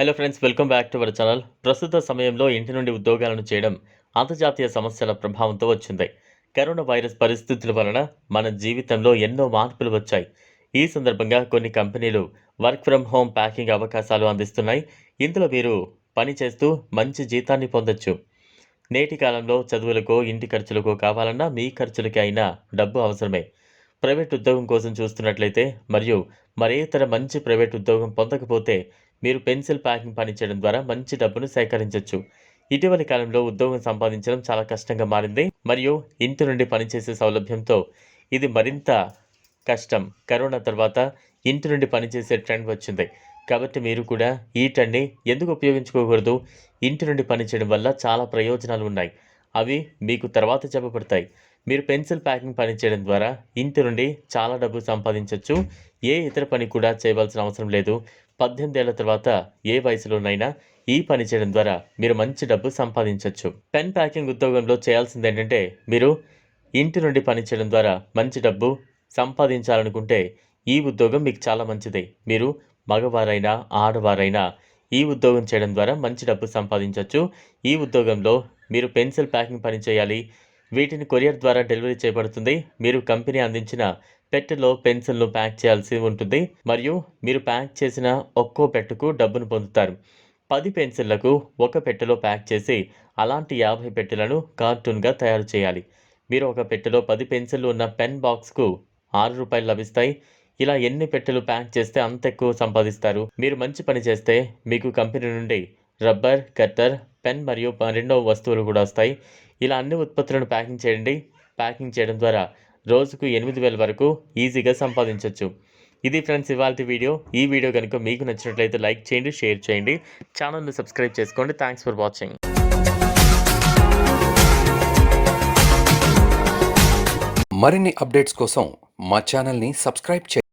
Hello friends welcome back to our channel ప్రస్తుత సమయంలో ఇంటి నుండి ఉద్యోగాలను చేయడం అంతర్జాతీయ సమస్యల ప్రభావంతో వచ్చింది. కరోనా వైరస్ పరిస్థితుల వలన మన జీవితంలో ఎన్నో మార్పులు వచ్చాయి. ఈ సందర్భంగా కొన్ని కంపెనీలు వర్క్ ఫ్రమ్ హోమ్ ప్యాకింగ్ అవకాశాలు అందిస్తున్నాయి. ఇందులో మీరు పని చేస్తూ మంచి జీతాన్ని పొందొచ్చు. నేటి కాలంలో చదువులకు ఇంటి ఖర్చులకు కావాలన్నా మీ ఖర్చులకి అయినా డబ్బు అవసరమే. ప్రైవేట్ ఉద్యోగం కోసం చూస్తున్నట్లయితే మరియు మరే ఇతర మంచి ప్రైవేట్ ఉద్యోగం పొందకపోతే మీరు పెన్సిల్ ప్యాకింగ్ పని చేయడం ద్వారా మంచి డబ్బును సేకరించవచ్చు ఇటీవలి కాలంలో ఉద్యోగం సంపాదించడం చాలా కష్టంగా మారింది మరియు ఇంటి నుండి పనిచేసే సౌలభ్యంతో ఇది మరింత కష్టం. కరోనా తర్వాత ఇంటి నుండి పనిచేసే ట్రెండ్ వచ్చింది. కాబట్టి మీరు కూడా ఈ ట్రెండ్ని ఎందుకు ఉపయోగించుకోకూడదు? ఇంటి నుండి పనిచేయడం వల్ల చాలా ప్రయోజనాలు ఉన్నాయి. అవి మీకు తర్వాత చెప్పబడతాయి. మీరు పెన్సిల్ ప్యాకింగ్ పని చేయడం ద్వారా ఇంటి నుండి చాలా డబ్బు సంపాదించవచ్చు ఏ ఇతర పని కూడా చేయవలసిన అవసరం లేదు. పద్దెనిమిది ఏళ్ళ తర్వాత ఏ వయసులోనైనా ఈ పని చేయడం ద్వారా మీరు మంచి డబ్బు సంపాదించవచ్చు పెన్ ప్యాకింగ్ ఉద్యోగంలో చేయాల్సింది ఏంటంటే మీరు ఇంటి నుండి పని చేయడం ద్వారా మంచి డబ్బు సంపాదించాలనుకుంటే ఈ ఉద్యోగం మీకు చాలా మంచిది. మీరు మగవారైనా ఆడవారైనా ఈ ఉద్యోగం చేయడం ద్వారా మంచి డబ్బు సంపాదించవచ్చు ఈ ఉద్యోగంలో మీరు పెన్సిల్ ప్యాకింగ్ పని చేయాలి. వీటిని కొరియర్ ద్వారా డెలివరీ చేయబడుతుంది. మీరు కంపెనీ అందించిన పెట్టెలో పెన్సిల్ను ప్యాక్ చేయాల్సి ఉంటుంది. మరియు మీరు ప్యాక్ చేసిన ఒక్కో పెట్టెకు డబ్బును పొందుతారు. పది పెన్సిళ్ళకు ఒక పెట్టెలో ప్యాక్ చేసి అలాంటి యాభై పెట్టెలను కార్టూన్గా తయారు చేయాలి. మీరు ఒక పెట్టెలో పది పెన్సిళ్ళు ఉన్న పెన్ బాక్స్కు ఆరు రూపాయలు లభిస్తాయి. ఇలా ఎన్ని పెట్టెలు ప్యాక్ చేస్తే అంత ఎక్కువ సంపాదిస్తారు? మీరు మంచి పని చేస్తే మీకు కంపెనీ నుండి రబ్బర్ కట్టర్ పెన్ మరియు మరెన్నో వస్తువులు కూడా వస్తాయి. ఇలా అన్ని ఉత్పత్తులను ప్యాకింగ్ చేయండి. ప్యాకింగ్ చేయడం ద్వారా రోజుకు ఎనిమిది వేల వరకు ఈజీగా సంపాదించవచ్చు ఇది ఫ్రెండ్స్ ఇవాళ వీడియో. ఈ వీడియో కనుక మీకు నచ్చినట్లయితే లైక్ చేయండి షేర్ చేయండి. ఛానల్ని సబ్స్క్రైబ్ చేసుకోండి. Thanks for watching. మరిన్ని అప్డేట్స్ కోసం మా ఛానల్ని సబ్స్క్రైబ్ చేయండి.